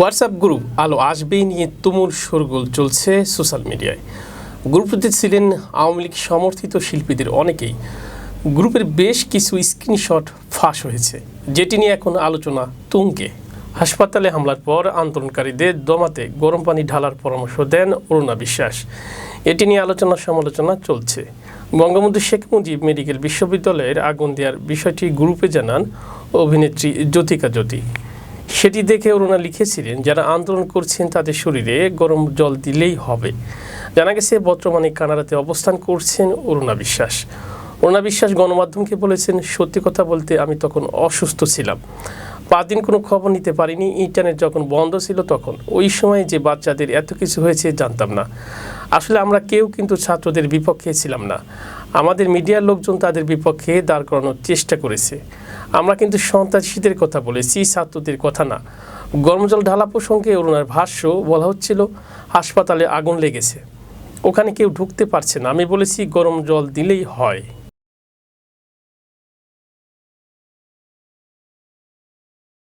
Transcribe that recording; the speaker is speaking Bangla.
হোয়াটসঅ্যাপ গ্রুপ আলো আসবেই নিয়ে তুমুল শোরগোল চলছে সোশ্যাল মিডিয়ায়। গ্রুপটিতে ছিলেন আওয়ামী লীগ সমর্থিত শিল্পীদের অনেকেই। গ্রুপের বেশ কিছু স্ক্রিনশট ফাঁস হয়েছে, যেটি নিয়ে এখন আলোচনা তুঙ্গে। হাসপাতালে হামলার পর আন্দোলনকারীদের দমাতে গরম পানি ঢালার পরামর্শ দেন অরুণা বিশ্বাস। এটি নিয়ে আলোচনা সমালোচনা চলছে। বঙ্গবন্ধু শেখ মুজিব মেডিকেল বিশ্ববিদ্যালয়ের আগুন দেওয়ার বিষয়টি গ্রুপে জানান অভিনেত্রী জ্যোতিকা জ্যোতি। সেটি দেখে অরুণা লিখেছিলেন, যারা আন্দোলন করছেন তাদের শরীরে গরম জল দিলেই হবে। জানা গেছে, বর্তমানে কানাডাতে অবস্থান করছেন অরুণা বিশ্বাস। অরুণা বিশ্বাস গণমাধ্যমকে বলেছেন, সত্যি কথা বলতে আমি তখন অসুস্থ ছিলাম। পাঁচ দিন কোনো খবর নিতে পারিনি। ইন্টারনেট যখন বন্ধ ছিল তখন। ওই সময় যে বাচ্চাদের এত কিছু হয়েছে জানতাম না। আসলে আমরা কেউ কিন্তু ছাত্রদের বিপক্ষে ছিলাম না। আমাদের মিডিয়ার লোকজন তাদের বিপক্ষে দাঁড় করানোর চেষ্টা করেছে। আমরা কিন্তু সন্ত্রাসীদের কথা বলেছি, ছাত্রদের কথা না। গরমজল ঢালা প্রসঙ্গে অরুণার ভাষ্য বলা হচ্ছিল, হাসপাতালে আগুন লেগেছে। ওখানে কেউ ঢুকতে পারছে না। আমি বলেছি, গরম জল দিলেই হয়।